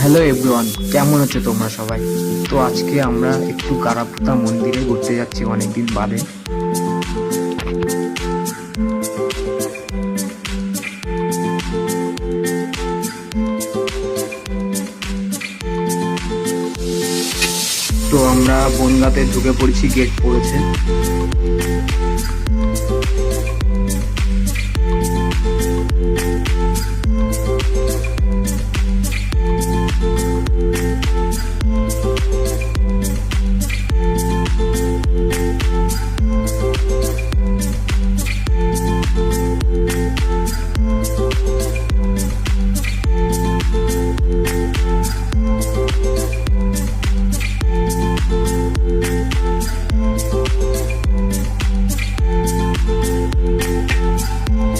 Hello everyone কেমন আছো তোমরা সবাই? তো আজকে আমরা একটু কারাপুতা মন্দিরে ঘুরতে যাচ্ছি অনেকদিন বাদে। তো আমরা বনগাতে ঢুকে পড়েছি গেট পড়েছে।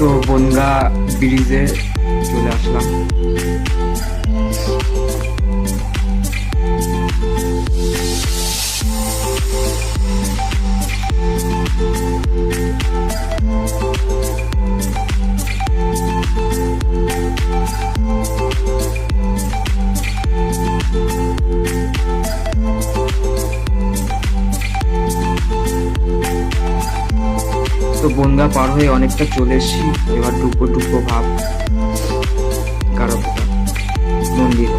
তো বনগা ব্রিজে চলে আসলাম। তো বনগা পার হয়ে অনেকটা চলে এসেছি। এবার টুকো টুকো ভাব কারও মন্দির।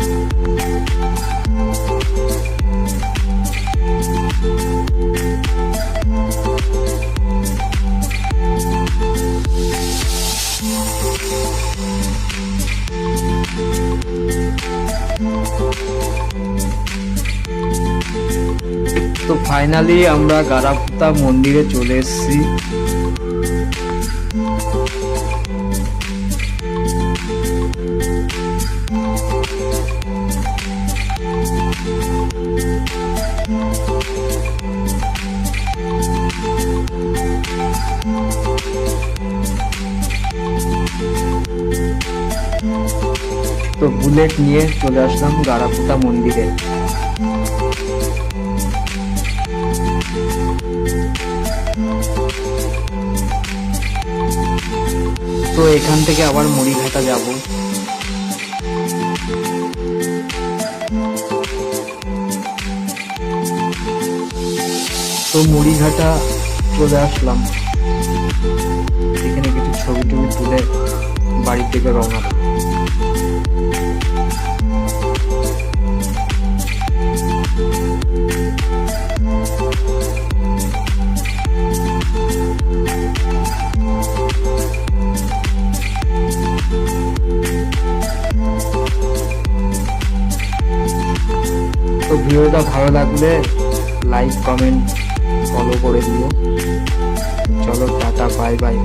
তো ফাইনালি আমরা গারাপুতা মন্দিরে চলে এসেছি। তো বুলেট নিয়ে চলে আসলাম গারাপুতা মন্দিরে। তো এখান থেকে আবার মুড়িঘাটা যাব। তো মুড়িঘাটা চলে আসলাম। এখানে কিছু ছবি টবি তুলে বাড়ির থেকে রওনা তো ভিডিওটা ভালো লাগলে লাইক কমেন্ট ফলো করে দিও। চলো টাটা বাই বাই